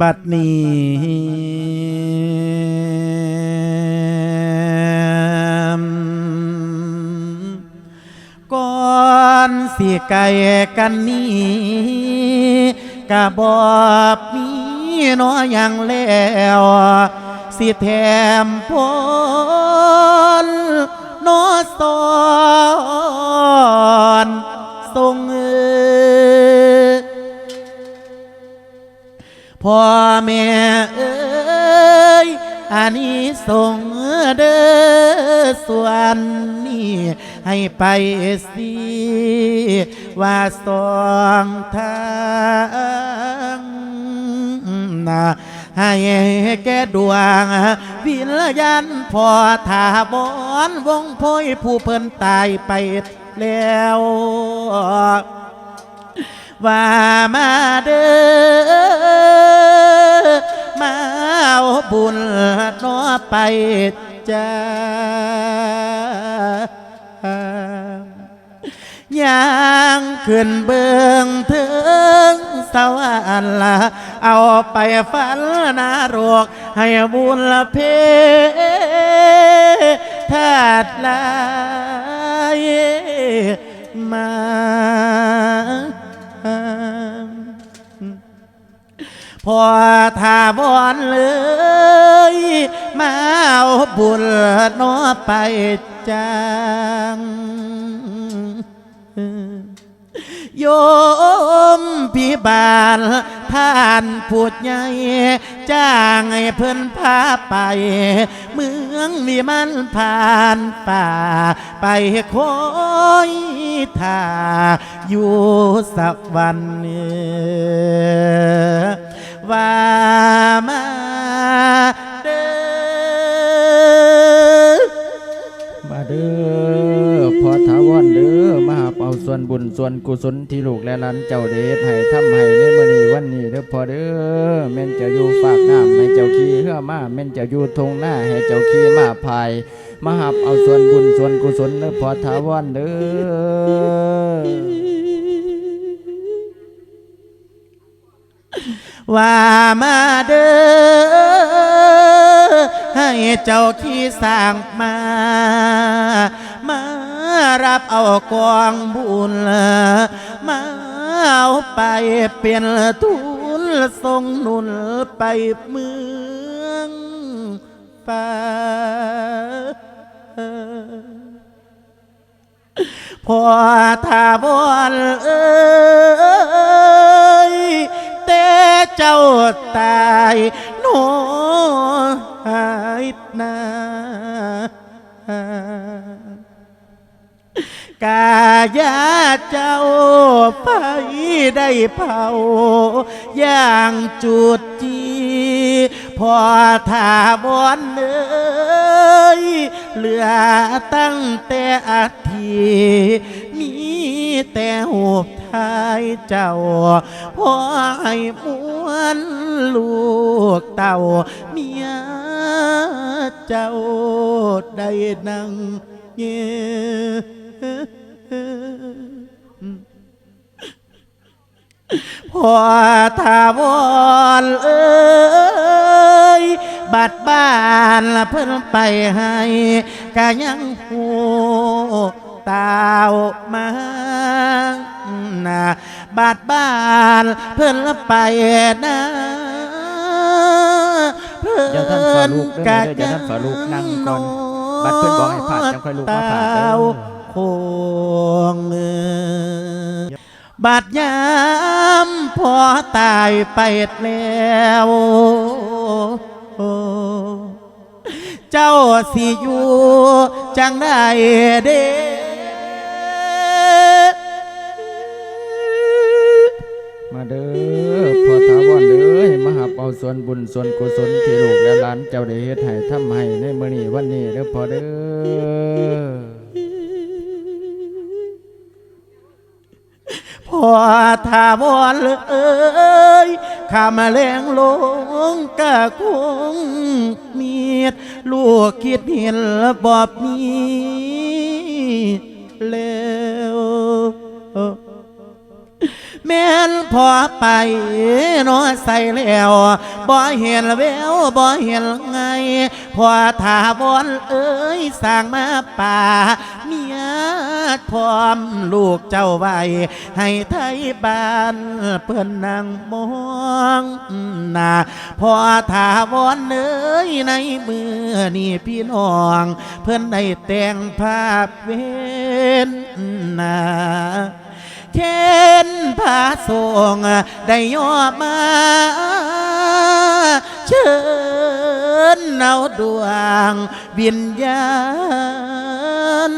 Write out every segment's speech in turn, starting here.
บัดนี้ก่อนสิไกลกันนี้กะบอบมีน้อยังแล้วสิแถมพลน้อสอนทรงเอ พ่อแม่เอ้ยอันนี้ส่งเด้อส่วนนี้ให้ไปสิว่าสองทางนะให้แก่ดวง วิญญาณพ่อถาบอนวงโพยผู้เพิ่นตายไปแล้วว่ามาเด้อ บุญน้อไปจ้ายางขึ้นเบืองถึงสวรรค์ละเอาไปฝันนารก ให้บุญละเพทาดลายมาพอทาบอนเลย มาเอาบุญน้อไปจังโยมพี่บาลท่านพูดใหญ่จ้างให้เพิ่นพาไป เมืองมีมันผ่านป่า ไปคอยท่าอยู่สักวันนื้ว่ามา วนบุญส่วนกุศลที่ลูกและหลานเจ้าเดชให้ทำให้ในมื้อนี้วันนี้เด้อพอเด้อแม่นจะอยู่ฝากน้ำให้เจ้าขี้เฮือมาแม่นจะอยู่ทงหน้าให้เจ้าขี้มาพายมาหับเอาส่วนบุญส่วนกุศลเด้อพอถาวรเด้อว่ามาเด้อให้เจ้าขี้สร้างมา รับเอากองบุญมาเอาไปเป็นทุนทรงนุนไปเมืองฟ้าพอทาบอนเอ้ยแต่เจ้าตายโน เจ้าไปได้เผา อย่างจุดจีพอถาบอนเอ้ยเหลือตั้งแต่อาทีมีแต่หูบทายเจ้าพอให้มวนลูกเต่าเมียเจ้าได้นั่งเงีย พอทาวรเอ้ยบัดบ้านละเพิ่นไปให้กะยังหูตาวมานะบัดบ้านเพิ่นละไปนะเพิ่อย่าท่านฝ่าลูกเด้อเด้ออย่าท่านฝ่าลูกนั่งก่อนบัดเพิ่นบอกให้ผ่าจังค่อยลูกมาผ่าเด้อโคงเอ่ย บาดยามพอตายไปแล้วเจ้าสิอยู่จังได้เด้มาเด้อพอถาวรเด้อให้มาหับเอาส่วนบุญส่วนกุศลที่ลูกและหลานเจ้าได้เฮ็ดให้ทำให้ในมื้อนี้วันนี้เด้อพอเด้อ ทาวรเอ้ยข้ามาแรงลงกะคงมีดลูกคิดเห็นบอบมีแล้ว แม่นพอไปนอใส่แล้วบ่เห็นแววบ่เห็นไง พอถาวรเอ้ยสร้างมาป่าเมียพร้อมลูกเจ้าไว้ให้ไทยบ้านเพื่อนนางมองน้าพอถาวรเอ้ยในมือนี่พี่น้อง เพื่อนได้แต่งภาพเวนนา เข็นพระสงฆ์ได้ย่อมา เชิญเอาดวงวิญญาณ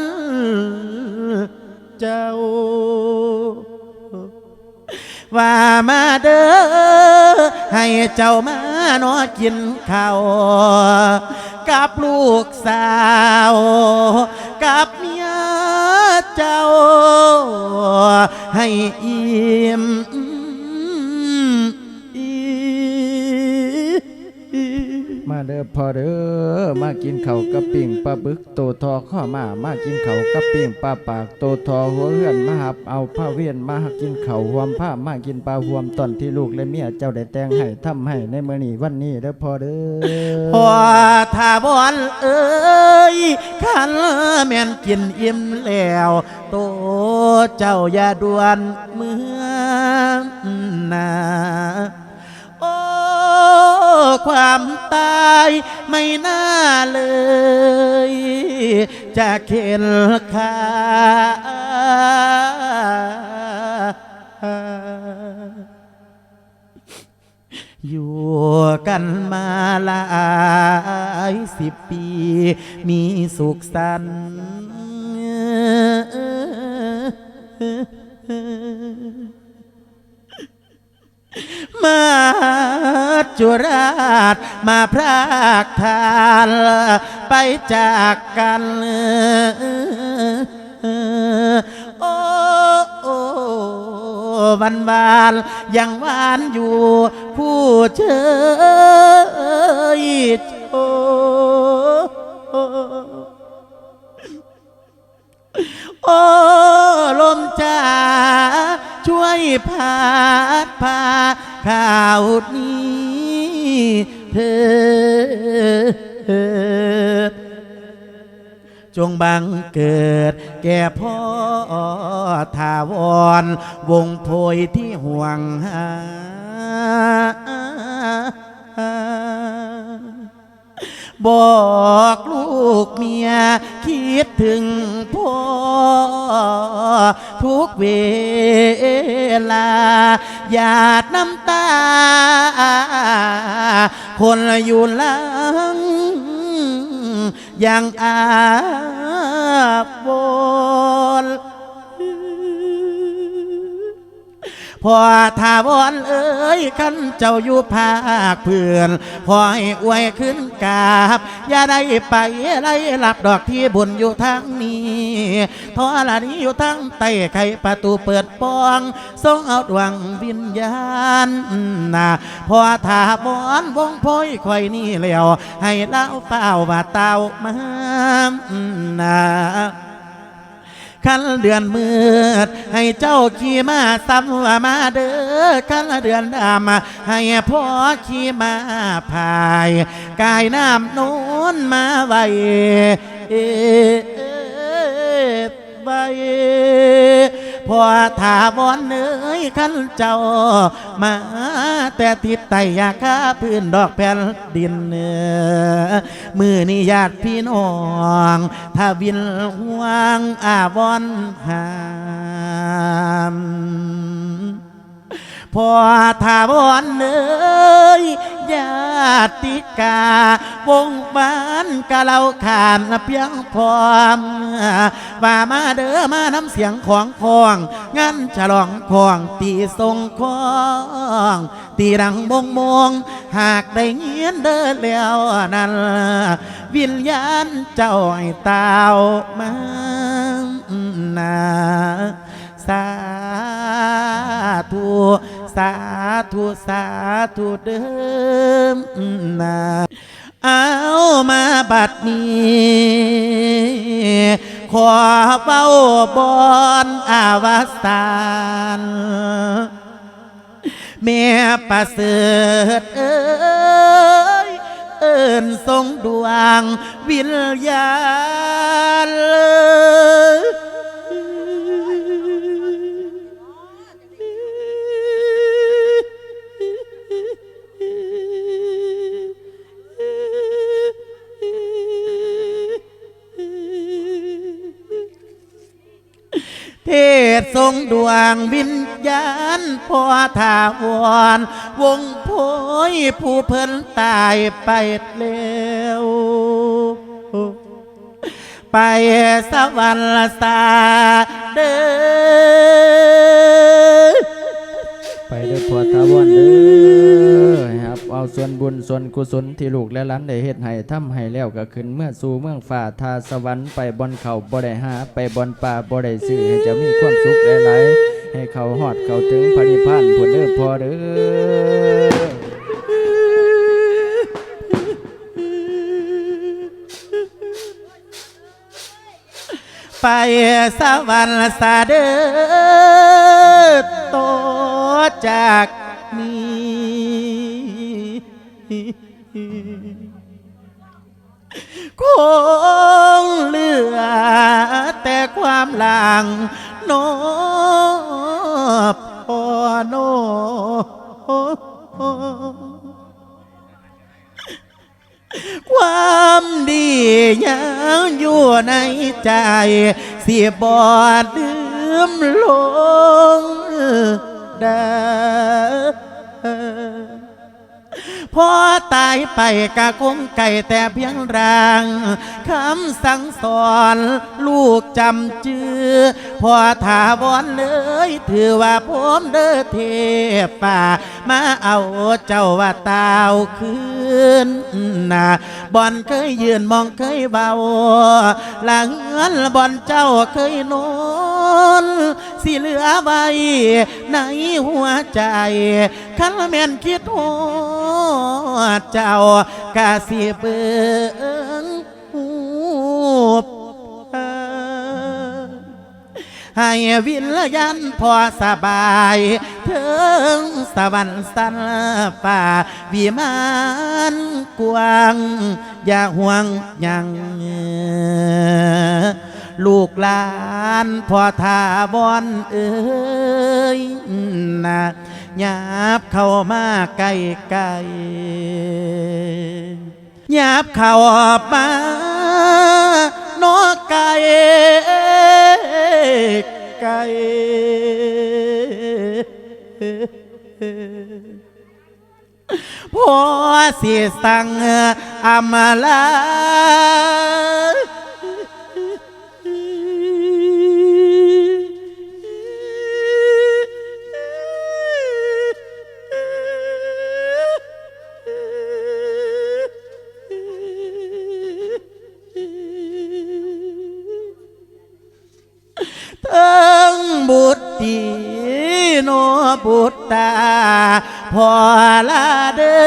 เจ้า ว่ามาเด้อให้เจ้ามานอกินข้าวกับลูกสาว กับเมีย เจ้าให้อิ่ม ด้อพอเด้อมากินเขาวกับปิ่งปลาบึกโตทอข้อมามากินเขาวกับปิ่งปลาปากโตทอหัวเรือนมาหับเอาผ้าเวียนมากินเขาวหวมผ้ามากินปลาหวมตอนที่ลูกและเมียเจ้าได้แต่งให้ทำให้ในมื้อนี้วันนี้เด้อพอเด้อพอถ้าบอนเอ้ยขันแม่นกินอิ่มแล้วโตเจ้าอย่าด่วนเมื่อนา ความตายไม่น่าเลย จะเข็นค่าอยู่กันมาหลายสิบปี มีสุขสันต์ มาจุราชมาพรากทานไปจากกันโอ้โอวันวานยังหวานอยู่ ผู้เชยโชโอ้ลมจ้าช่วยพัดพา ข่าวนี้เธอ จงบังเกิด แก่พ่อทาวร วงโพยที่ห่วงหา บอกลูกเมีย คิดถึงพ่อ ทุกเวลาหยาดน้ำตา คนอยู่หลังยังอาบวน พอทาวรเอ้ยขันเจ้าอยู่ภาคเพื่อนพอให้อวยขึ้นกาบ อย่าได้ไปไล่หลับดอกที่บุญอยู่ทางนี้ทอละนี้อยู่ทางใต้ไขประตูเปิดปองทรงเอาดวงวิญญาณนะพอทาวรวงโพยคอยนี่แล้วให้เล่าเฝ้าว่าเต้ามานะ ขันเดือนมืด ให้เจ้าขี่มาซ้ำว่ามาเด้อขันเดือนดำให้พ่อขี่มาพายกายน้ำโน้นมาไว้เอไว้ พอถาวรเอ้ยขันเจ้า มาแต่ติดไตอยากข้าพื้นดอกแผ่นดินเนื้อมือนิญาติพี่น้องถ้าวินห่วงอาวอนหาม พอถาวรเอยญาติกาวงบ้านกะเราขานเพียงพร้อมว่ามาเด้อมาน้ำเสียงของพองงานฉลองพองตีทรงของตีรังบงมงหากได้เงียนเดินแล้วนั้นวิญญาณเจ้าให้ตาวมานาสาธุ สาธุสาธุเดิมนาเอามาบัดนี้ขอเฝ้าบอนอาวสานแม่ประเสริฐเอ้ยเอินทรงดวงวิญญาณ ทรงดวงวิญญาณพ่อถาวร วงโพยผู้เพิ่นตายไปแล้วไปสวรรค์สาเด้อไปด้วยพ่อถาวรเด้อ ส่วนบุญส่วนกุศลที่ลูกและหลานได้เฮ็ดให้ทำให้แล้วก็ขึ้นเมื่อสู่เมืองฟ้าทาสวรรค์ไปบนเขาบ่ได้หาไปบนป่าบ่ได้ซื้อให้จะมีความสุขหลายๆให้เขาฮอดเขาถึงพระนิพพานพุ่นเด้อพอเด้อไปสวรรค์สาเด้อโตจาก คงเหลือแต่ความหลังโนบพอโนความดียังอยู่ในใจ เสียบอดลืมลงเด้ พอตายไปกะคงไก่แต่เพียงรางคำสั่งสอนลูกจำจือพอถาวรเลย ถือว่าผมเด้อเทพป่า มาเอาเจ้าว่าตาวคืนนะบอนเคยยืนมองเคยเบาหลังเงินบอนเจ้าเคยโน น สิเหลือไว้ในหัวใจคันแม่นคิดหอดเจ้ากะสิเบิงหูบให้วิญญาณพอสบายถึงสวรรค์สันป่าวิมานกวาง อย่าห่วงยัง ลูกหลานพ่อทาบอนเอ้ยนะหยาบเข้ามาใกล้ไกลหยาบเข้ามาโนอไก่ไก่พอสิสังอำมาลา ยีโนบุตตาพอลาเด้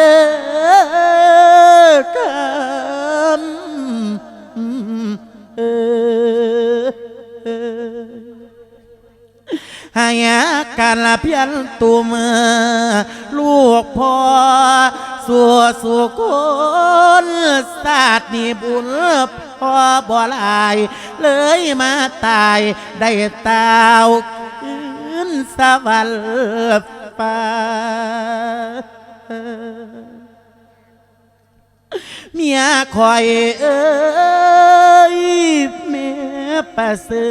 อคำเออให้การละเพียนตุมลูกพ่อสัวสุคนศาสตร์นี่บุญพอบ่ลาย เลยมาตายได้ตาว สวรรค์ฟ้าเมียคอยเอ้ยเมียประเสริ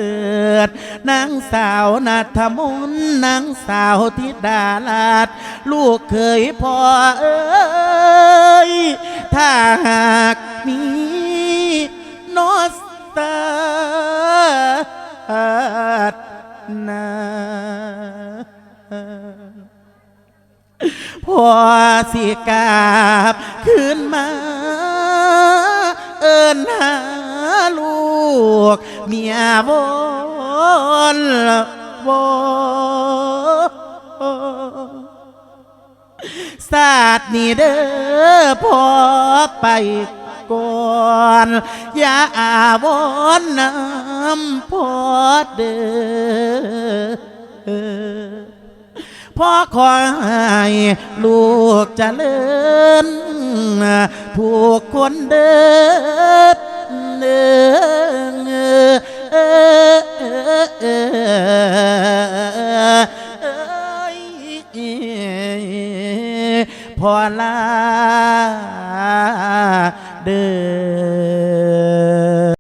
ฐนางสาวนาถมนนางสาวธิดาลาดลูกเคยพ่อเอ้ยถ้าหากมีนอสตาดนา พอสิกาบขึ้นมา เอินหาลูก เมียวนวอนศาสตร์นี่เด้อพอไปก่อนอย่าอาวอนน้ำพอเด้อ พ่อขอให้ลูกเจะเลิญถูกคนเดินเนเออพอลาเดิน